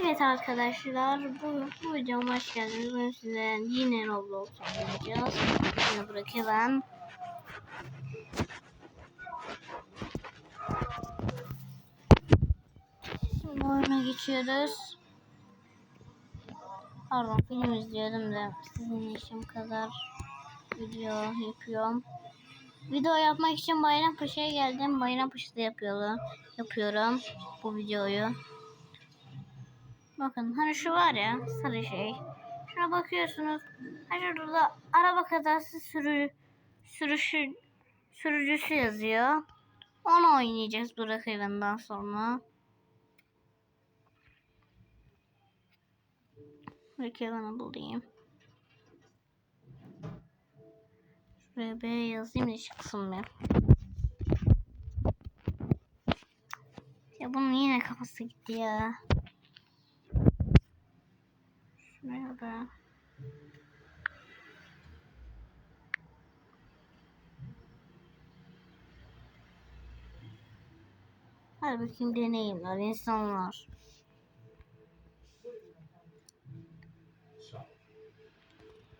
Evet arkadaşlar bu, bu videoma hoş geldiniz. Bugün size yine Roblox oynayacağız. Şunu bırakayım. Şimdi oyuna geçiyoruz. Pardon film izliyordum da sizin işim kadar video yapıyorum. Video yapmak için Bayrampaşa'ya geldim. Bayrampaşa'da yapıyorum. Yapıyorum bu videoyu. Bakın hani şu var ya sarı şey. Şuna bakıyorsunuz. Hani şurada araba kazası sürü, sürüşü, sürücüsü yazıyor. Onu oynayacağız bu rakibimden sonra. Rakibini bulayım. Şuraya B yazayım da çıksın bir. Ya bunun yine kafası gitti ya. Da. Hadi bakayım deneyimler insanlar.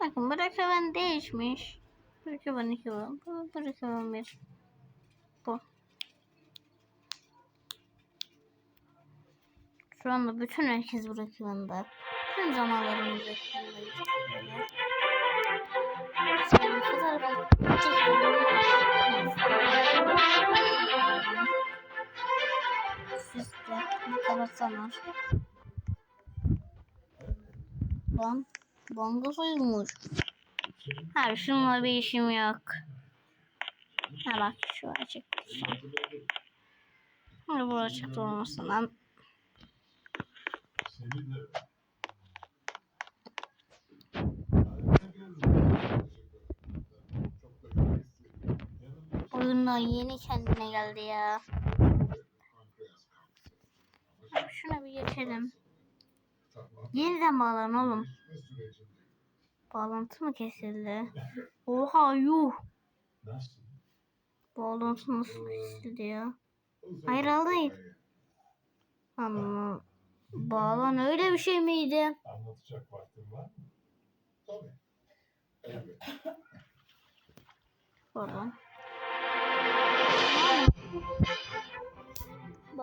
Bakın bırakavan değişmiş. Bırakavan 2 bu. Bu bırakavan 1. Bu. Şu anda bütün herkes bırakıvanda. Tüm Sen fotoğrafı Siz de kapatsana. Lan. Banga soyulmuş. Hayır şununla bir işim yok. Ha bak şu açık. Hadi bu açık olmasın lan. Oyundan yeni kendine geldi ya. Abi şuna bir geçelim. Yeniden bağlan oğlum. Bağlantı mı kesildi? Oha yuh. Bağlantı nasıl kesildi ya? Hayır alayım. Ama bağlan öyle bir şey miydi? Anlatacak vaktin var mı? Tabii. Elbette. Pardon.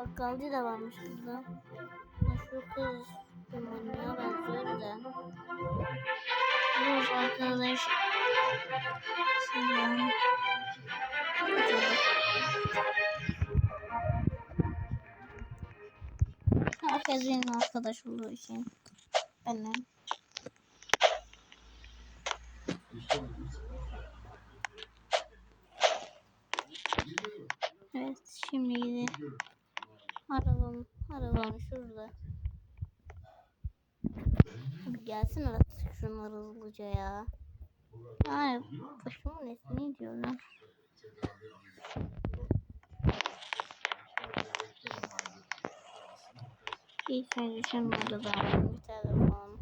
Bakkalcı da varmış burada. Şu kız bir manyağa benziyor da. Yok arkadaş. Selam. Herkes benim arkadaş olduğu için. Benim. Evet şimdi gidelim. Arabam, arabam şurada. Abi gelsin artık şunlar hızlıca ya. Ay başımın etini diyorlar. İlk önce şimdi burada da bir telefon.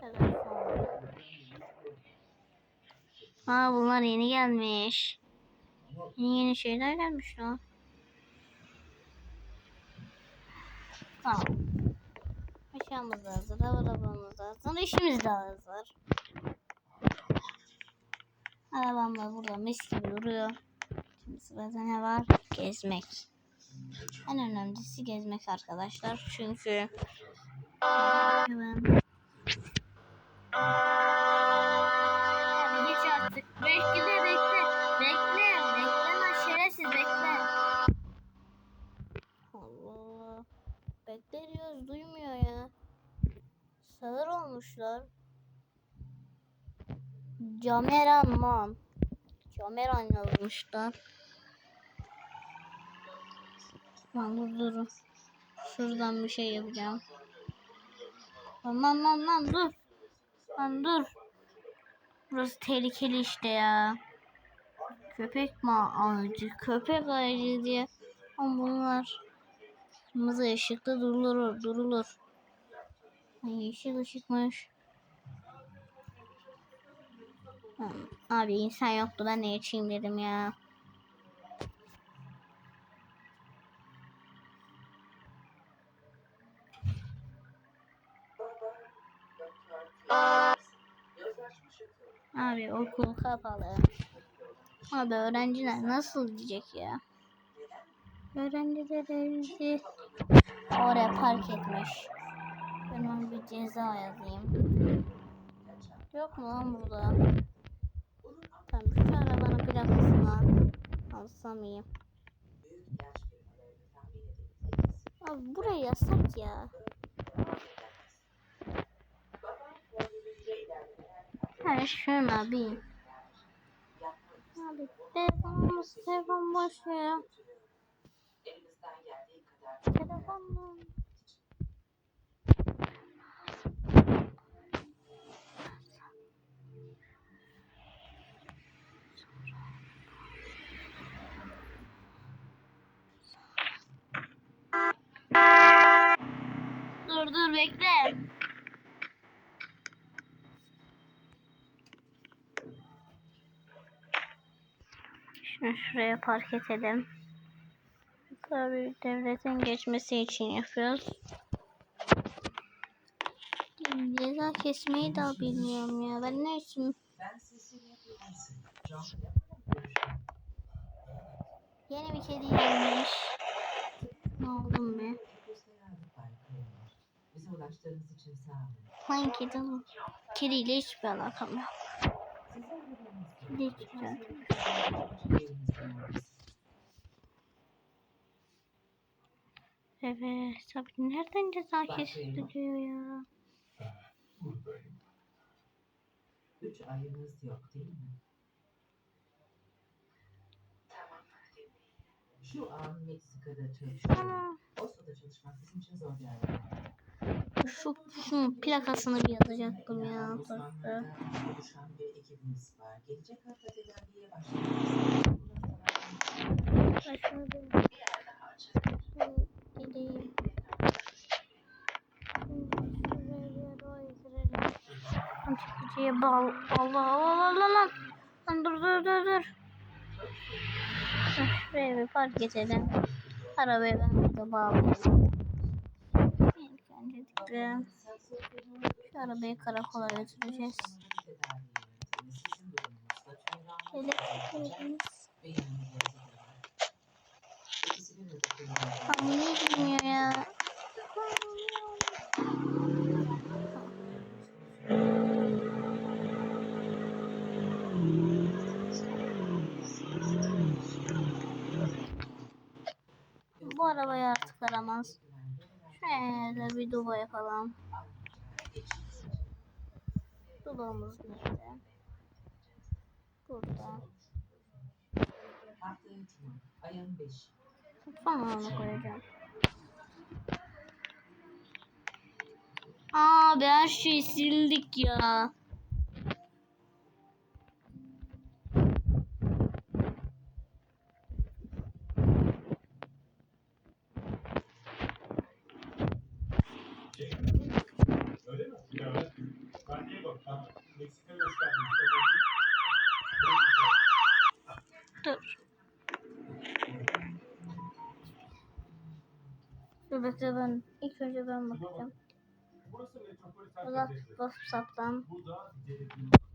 Telefon. Aa bunlar yeni gelmiş. Yeni yeni şeyler gelmiş lan. Tamam. Eşyamız hazır, arabamız hazır, işimiz de hazır. Arabam da burada mis gibi duruyor. Şimdi sırada ne var? Gezmek. En önemlisi gezmek arkadaşlar. Çünkü ben... Cameraman. Cameran yazmışlar. Lan dur dur. Şuradan bir şey yapacağım. Lan lan lan lan dur. Lan dur. Burası tehlikeli işte ya. Köpek mi ağacı? Köpek ağacı diye. Ama bunlar kırmızı ışıkta durulur, durulur. Ay, yeşil ışıkmış. Abi insan yoktu ben ne içeyim dedim ya. Abi okul kapalı. Abi öğrenciler nasıl diyecek ya? Öğrenciler evimizi oraya park etmiş. Ben ona bir ceza yazayım. Yok mu lan burada? Tamam şu arabanın plakasını alsam iyi. Abi buraya yasak ya. Ha şuna bir. Abi telefonumuz telefon boş ya. Telefon Dur dur bekle. Şunu şuraya park edelim. Tabii devletin geçmesi için yapıyoruz. Ceza kesmeyi de bilmiyorum ya. Ben ne için yeni bir kedi gelmiş. Ne oldum be? Ulaştığınız için sağ olun. Hangi kedi bu? Kediyle hiçbir alakam yok. Size güvenimiz Hiç güzel. Evet. Tabii nereden ceza kesiliyor ya? Buradayım. Üç ayınız yok değil mi? Şu an Meksika'da çalışıyorum. Oslo'da çalışmak bizim için zor bir. Şu, şunun plakasını bir yazacaktım ya. Gideyim. Çekiciye bağlı. Allah Allah Allah lan. Lan dur dur dur dur. Şuraya bir park edelim. Arabayı ben burada bağlayayım. Tıklayalım. Şu arabayı karakola götüreceğiz. Elektriklerimiz. Tam niye gitmiyor ya? Bu arabayı artık aramaz. Şöyle bir duba yapalım. Dubamız nerede? Burada. Haftaya Cuma, ayın 5'i. Sonra onu koyacağım. Aa be her şeyi sildik ya. Öyle mi? Evet. Ben niye bak? Ben Meksika gösterdim. Dur. Dur bekle ben. İlk önce ben bakacağım. Burası metropoliten Uzak kentleri. bas saptan. Bu da devletin. Bu da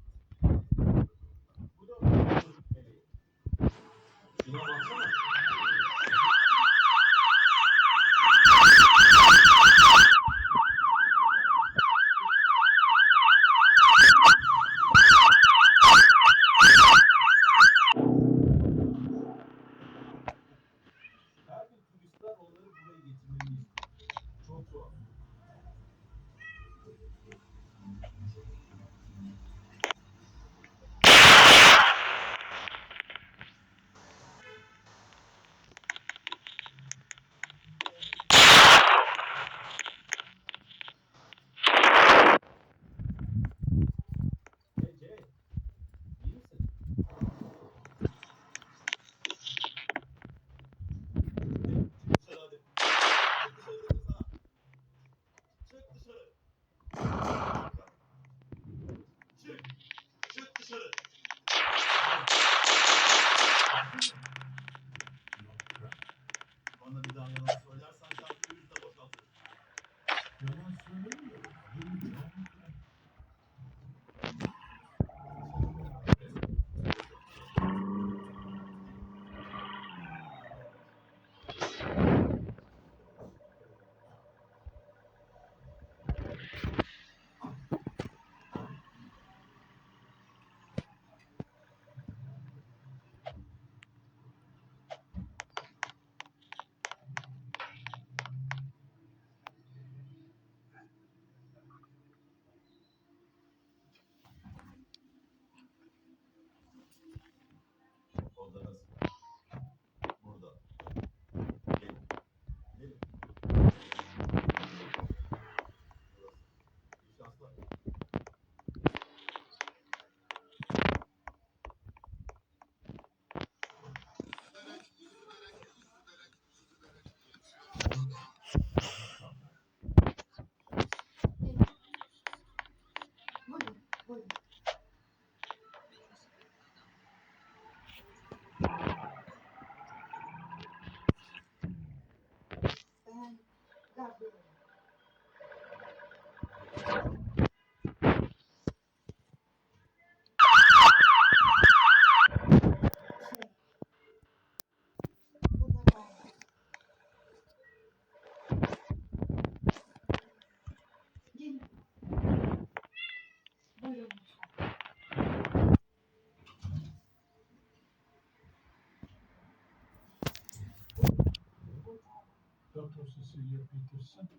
Dr. Cecilia Peterson.